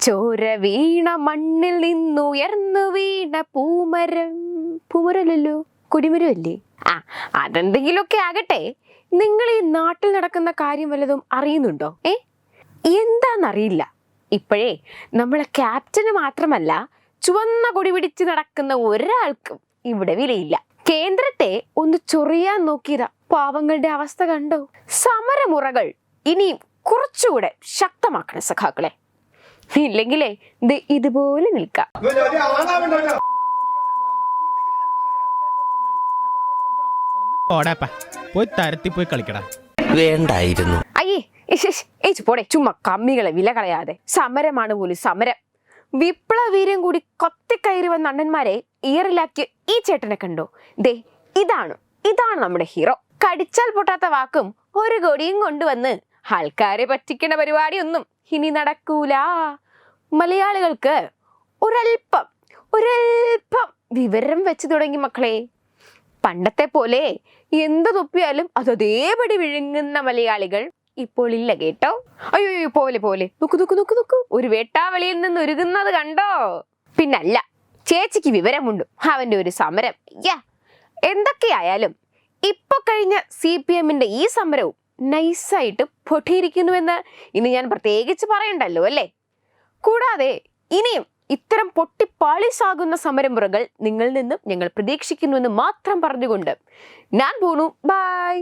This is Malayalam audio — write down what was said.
ചോര വീണ മണ്ണിൽ നിന്നുയർന്നു വീണ പൂമരം. പൂമരമല്ലല്ലോ? കുടിമരമല്ലേ? ആ അതെന്തെങ്കിലുമൊക്കെ ആകട്ടെ. നിങ്ങൾ ഈ നാട്ടിൽ നടക്കുന്ന കാര്യം വല്ലതും അറിയുന്നുണ്ടോ? ഏ? എന്താന്നറിയില്ല. ഇപ്പോഴേ നമ്മളെ ക്യാപ്റ്റന് മാത്രമല്ല ചുവന്ന കൊടി പിടിച്ച് നടക്കുന്ന ഒരാൾക്കും ഇവിടെ വിലയില്ല. കേന്ദ്രത്തെ ഒന്ന് ചൊറിയാൻ നോക്കിയതാ. പാവങ്ങളുടെ അവസ്ഥ കണ്ടോ? സമരമുറകൾ ഇനിയും കുറച്ചുകൂടെ ശക്തമാക്കണം സഖാക്കളെ. ഇല്ലെങ്കിലേ ഇത് ഇതുപോലെ നിൽക്കാം. ഓടാപ്പാ പോയി തരത്തി പോയി കളിക്കടാ. വേണ്ടായിരുന്നു. അയ്യേ. ഏച്ചി പോടെ ചുമ്മാ കമ്മികളെ വില കളയാതെ. സമരമാണ് പോലും സമരം. വിപ്ലവീര്യം കൂടി കൊത്തിക്കയറി വന്ന അണ്ണന്മാരെ ഇയറിലാക്കിയ ഈ ചേട്ടനെ കണ്ടോ. ദേ ഇതാണ് ഇതാണ് നമ്മുടെ ഹീറോ. കടിച്ചാൽ പൊട്ടാത്ത വാക്കും ഒരു കൊടിയും കൊണ്ടുവന്ന് ആൾക്കാരെ പറ്റിക്കണ പരിപാടിയൊന്നും ഇനി നടക്കൂല. മലയാളികൾക്ക് ഒരൽപ്പം ഒരൽപ്പം വിവരം വെച്ച് തുടങ്ങി മക്കളെ. പണ്ടത്തെ പോലെ എന്ത് തുപ്പിയാലും അത് അതേപടി വിഴുങ്ങുന്ന മലയാളികൾ ഇപ്പോൾ ഇല്ല കേട്ടോ. അയ്യോ പോലെ പോലെ. നോക്കു നോക്കു നോക്കു നോക്കു. ഒരു വേട്ടാവളിയിൽ നിന്ന് ഒരുങ്ങുന്നത് കണ്ടോ? പിന്നല്ല ചേച്ചിക്ക് വിവരമുണ്ട്. അവന്റെ ഒരു സമരം. യാ എന്തൊക്കെയായാലും ഇപ്പൊ കഴിഞ്ഞ സി പി എമ്മിന്റെ ഈ സമരവും നൈസായിട്ട് പൊട്ടിയിരിക്കുന്നുവെന്ന് ഇനി ഞാൻ പ്രത്യേകിച്ച് പറയണ്ടല്ലോ അല്ലേ? കൂടാതെ ഇനിയും ഇത്തരം പൊട്ടിപ്പാളിസാകുന്ന സമരമുറകൾ നിങ്ങളിൽ നിന്നും ഞങ്ങൾ പ്രതീക്ഷിക്കുന്നുവെന്ന് മാത്രം പറഞ്ഞുകൊണ്ട് ഞാൻ പോണു. ബൈ